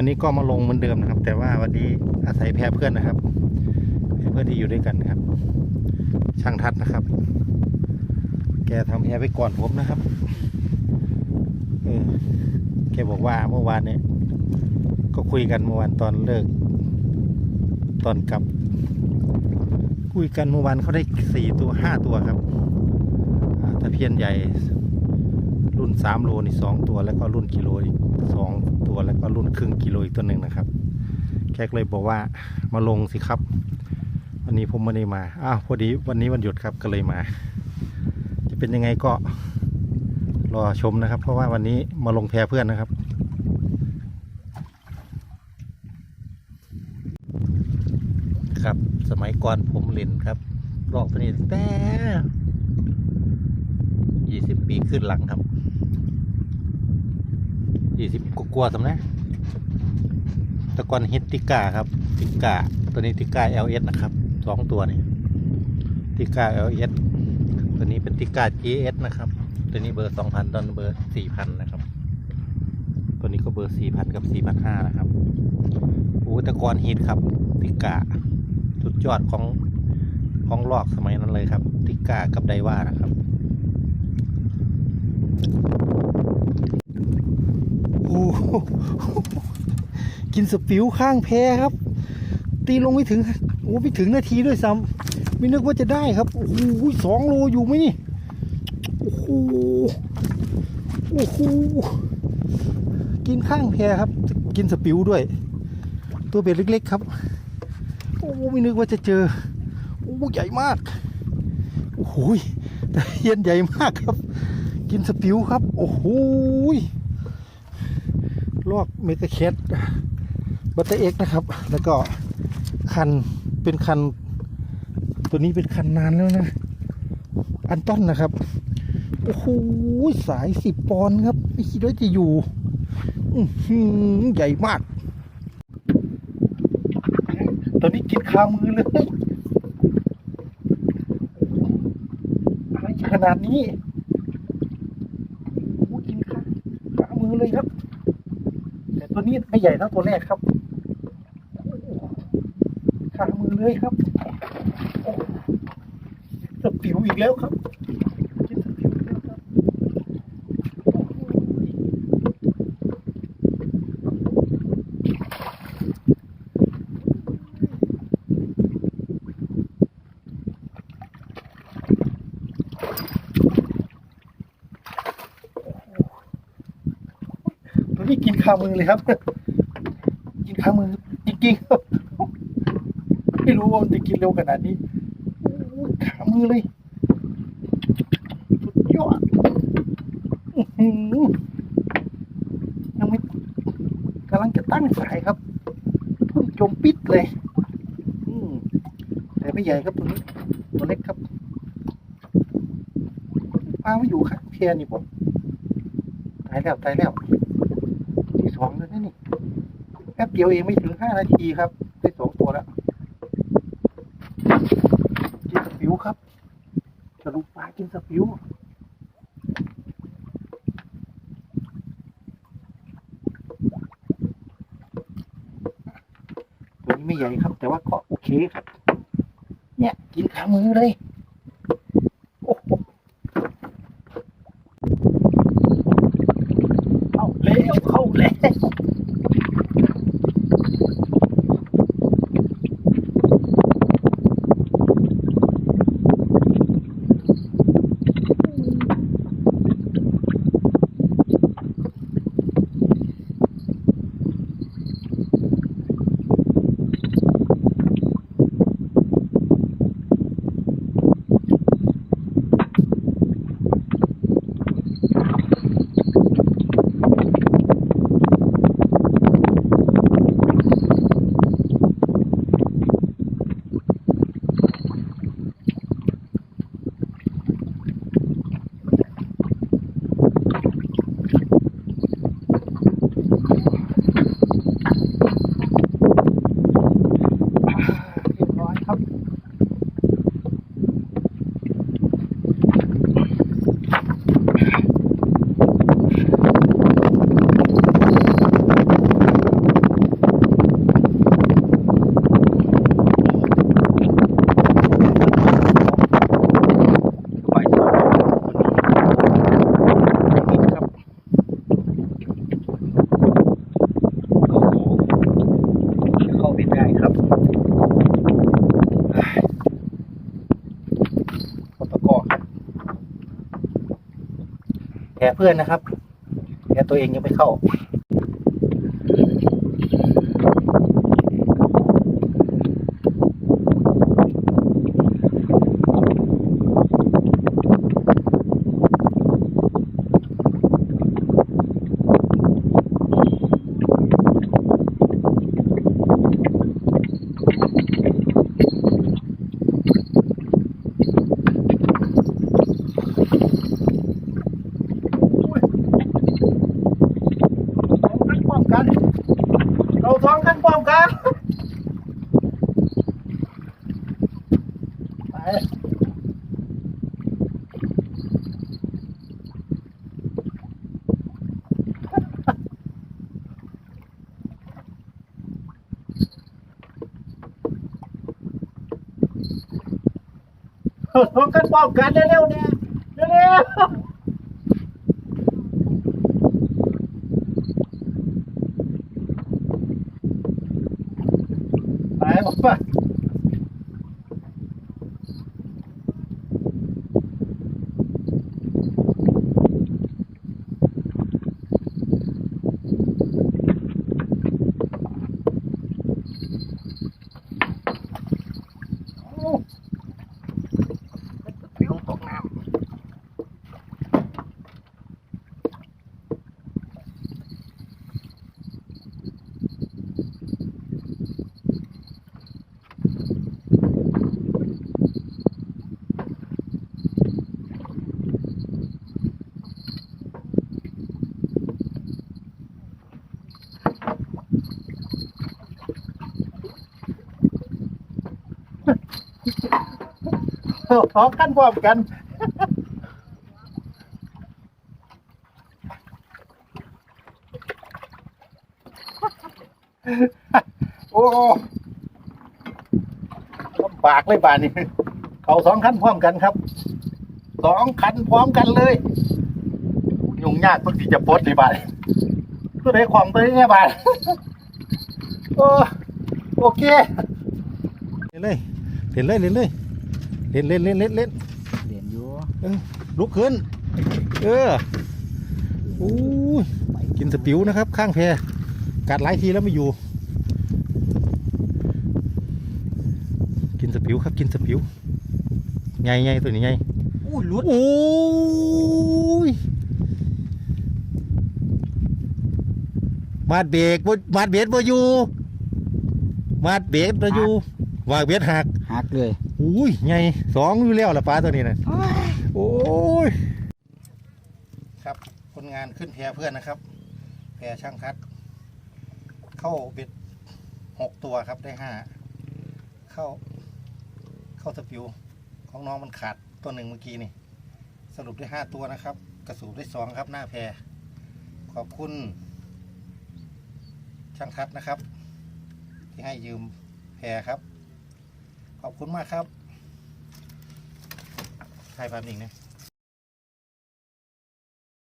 วันนี้ก็มาลงเหมือนเดิมนะครับ แต่ว่าวันนี้อาศัยแพรเพื่อนนะครับแพรเพื่อนที่อยู่ด้วยกันครับ ช่างทัดนะครับ แกทำแพรไปก่อนผมนะครับเออแกบอกว่าเมื่อวานเนี่ยก็คุยกันเมื่อวานตอนเลิก ตอนกลับ คุยกันเมื่อวานเขาได้สี่ตัวห้าตัวครับตะเพียนใหญ่ รุ่นสามโลนี่สองตัวแล้วก็รุ่นกิโลอีกสองตัวแล้วก็รุ่นครึ่งกิโลอีกตัวหนึ่งนะครับแกก็เลยบอกว่ามาลงสิครับ วันนี้ผมไม่ได้มาอ้าวพอดีวันนี้วันหยุดครับก็เลยมา จะเป็นยังไงก็รอชมนะครับ เพราะว่าวันนี้มาลงแพเพื่อนนะครับครับสมัยก่อนผมเล่นครับลอกตัวนี้แต่ยี่สิบปีขึ้นหลังครับ ยี่สิบกว่าสำนะตะกอนฮิตติก้าครับ ติก้าตัวนี้ติก้า LS นะครับสองตัวนี่ติก้า LS ตัวนี้เป็นติก้า GS นะครับ ตัวนี้เบอร์สองพันตอนเบอร์สี่พันนะครับ ตัวนี้ก็เบอร์สี่พันกับสี่พันห้านะครับโอ้ตะกอนฮิตครับ ติก้าสุดยอดของของลอกสมัยนั้นเลยครับ ติก้ากับไดว่านะครับ กินสปิวข้างแพครับ ตีลงไม่ถึงโอ้ไม่ถึงนาทีด้วยซ้ำไม่นึกว่าจะได้ครับโอ้โหสองโลอยู่ไหมนี่โอ้โหโอ้โหกินข้างแพครับ กินสปิวด้วย ตัวเบ็ดเล็ก ๆ ครับ โอ้ไม่นึกว่าจะเจอโอ้ใหญ่มากโอ้โหยแต่เย็นใหญ่มากครับ กินสปิวครับ โอ้โหย ลอกเมกะเคสบัตเตอร์เอ็กนะครับ แล้วก็คันเป็นคัน ตัวนี้เป็นคันนานแล้วนะ อันต้นนะครับ โอ้โหสายสิบปอนครับ ไม่คิดว่าจะอยู่ใหญ่มาก ตอนนี้กินคามือเลยอะไรขนาดนี้กินคาขามือเลยครับ ตัวนี้ไม่ใหญ่เท่าตัวแรกครับขามือเลยครับจะปิวอีกแล้วครับกินสปิวอีกแล้วครับโอ้โห ตัวนี้กินคามือเลยครับกินคามือจริงๆครับไม่รู้ว่ามันจะกินเร็วขนาดนี้โอ้ามือเลยสุดยอดอื้อหือยังไม่กำลังจะตั้งสายครับพิ่งจมปิดเลยอืมแต่ไม่ใหญ่ครับตัวนี้ตัวเล็กครับปลาไม่อยู่ครับเพียนี่ผมตายแล้วตายแล้ว สองแล้วนะนี่แป๊บเดียวเองไม่ถึงห้านาทีครับ ได้สองตัวแล้วกินสปิวครับสรุปปลากินสปิวตัวนี้ไม่ใหญ่ครับ แต่ว่าก็โอเคครับ เนี่ย กินขามือเลย ปิดได้ครับขปตกครับแผลเพื่อนนะครับแผลตัวเองยังไม่เข้า เราท้องกันป้องกันเร็วๆเนี่ยเร็วๆ ไปบอกว่าโอ้ปิวตกน้ำ พร้อมกันพร้อมกันโอ้ลำบากเลยป่านนี้เขาสองคันพร้อมกันครับสองคันพร้อมกันเลย ยุ่งยากเพิ่งจะปลดเลยป่านนี้ตัวไหนของตัวนี้เนี่ยป่านโอ้โอเคเล่นเลย เล่นเลยเล่นเลยเล่นเล่นเล่นเล่นเล่นเรียนอยู่ลุกขึ้น เอออู้ยกินสปิวนะครับ ข้างแพกัดหลายทีแล้วไม่อยู่ กินสปิวครับ กินสปิวไงไงตัวนี้ไงอู้หลุดโอ้ยมาดเบรกบ่มาดเบรกบ่อยู่มาดเบรกบ่อยู่วางเบรกหัก หักเลยอุ้ยไงสองอยู่แล้วละปลาตัวนี้นะโอ้ยครับคนงานขึ้นแพเพื่อนนะครับ แพช่างคัด เข้าเบ็ดหกตัวครับได้ห้าเข้า เข้าสปิวของน้องมันขาดตัวหนึ่งเมื่อกี้นี่ สรุปได้ห้าตัวนะครับ กระสูบได้สองครับหน้าแพรขอบคุณ ช่างคัดนะครับ ที่ให้ยืมแพรครับ ขอบคุณมากครับถ่ายภาพนิ่งนะ